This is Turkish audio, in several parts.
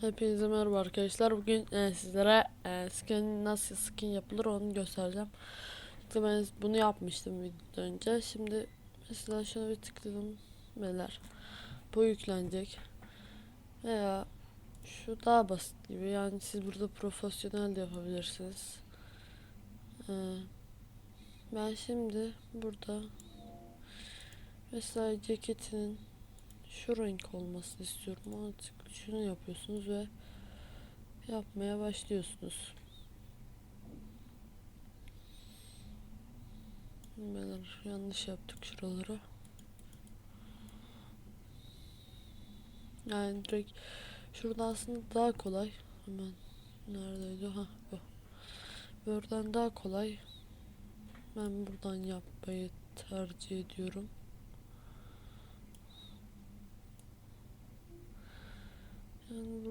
Hepinize merhaba arkadaşlar. Bugün e, sizlere e, skin nasıl skin yapılır onu göstereceğim. İşte ben bunu yapmıştım videodan önce. Şimdi mesela şuna bir tıkladım. Beyler. Bu yüklenecek. Veya şu daha basit gibi. Yani siz burada profesyonel de yapabilirsiniz. E, ben şimdi burada mesela ceketinin şu renk olmasını istiyorum. Ona tık- şunu yapıyorsunuz ve yapmaya başlıyorsunuz. Beyler yanlış yaptık şuraları. Yani direkt şurada aslında daha kolay. Hemen neredeydi? Ha bu. Buradan daha kolay. Ben buradan yapmayı tercih ediyorum.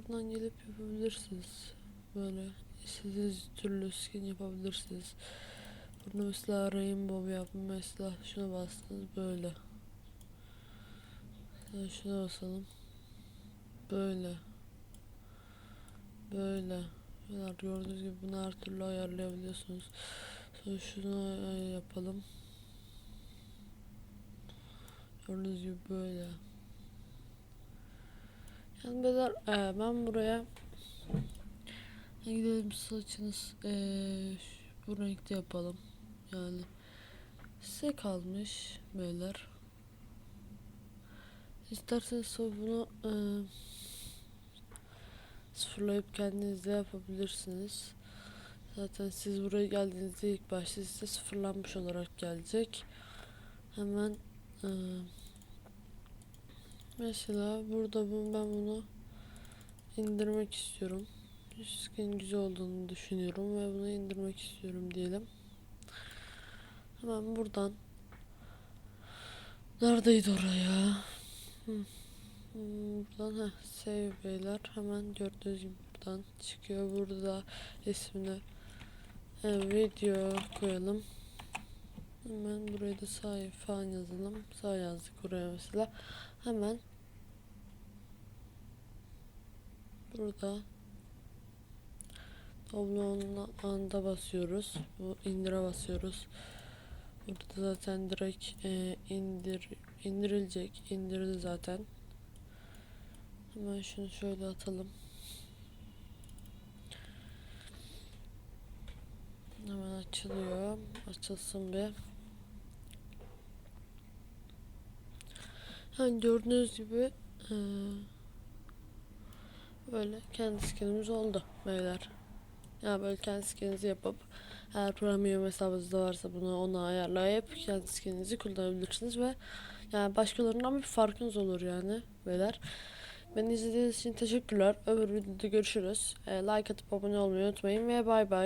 Yani buradan gelip yapabilirsiniz. Böyle istediğiniz türlü skin yapabilirsiniz. Burada mesela rainbow yapın. Mesela şuna bastınız böyle. Mesela şuna basalım. Böyle. Böyle. Böyle gördüğünüz gibi bunu her türlü ayarlayabiliyorsunuz. Sonra şunu yapalım. Gördüğünüz gibi böyle. Yani beyler e, ben buraya gidelim saçınız e, bu renkte yapalım. Yani size kalmış beyler. İsterseniz sonra bunu e, sıfırlayıp kendiniz yapabilirsiniz. Zaten siz buraya geldiğinizde ilk başta size sıfırlanmış olarak gelecek. Hemen e, Mesela burada bu, ben bunu indirmek istiyorum. Skin güzel olduğunu düşünüyorum ve bunu indirmek istiyorum diyelim. Hemen buradan Neredeydi oraya? Hmm, Buradan heh, save beyler hemen gördüğünüz gibi buradan çıkıyor. Burada ismini e, video koyalım. Hemen buraya da sağ falan yazalım. Sağ yazdık buraya mesela. Hemen burada Oblon'un anda basıyoruz. Bu indire basıyoruz. Burada zaten direkt e, indir indirilecek. İndirdi zaten. Hemen şunu şöyle atalım. Hemen açılıyor. Açılsın bir. Yani gördüğünüz gibi eee, böyle kendi skinimiz oldu beyler. Yani böyle kendi skininizi yapıp eğer premium hesabınızda varsa bunu ona ayarlayıp kendi skininizi kullanabilirsiniz ve yani başkalarından bir farkınız olur yani beyler. Beni izlediğiniz için teşekkürler. Öbür videoda görüşürüz. Eee, like atıp abone olmayı unutmayın ve bay bay.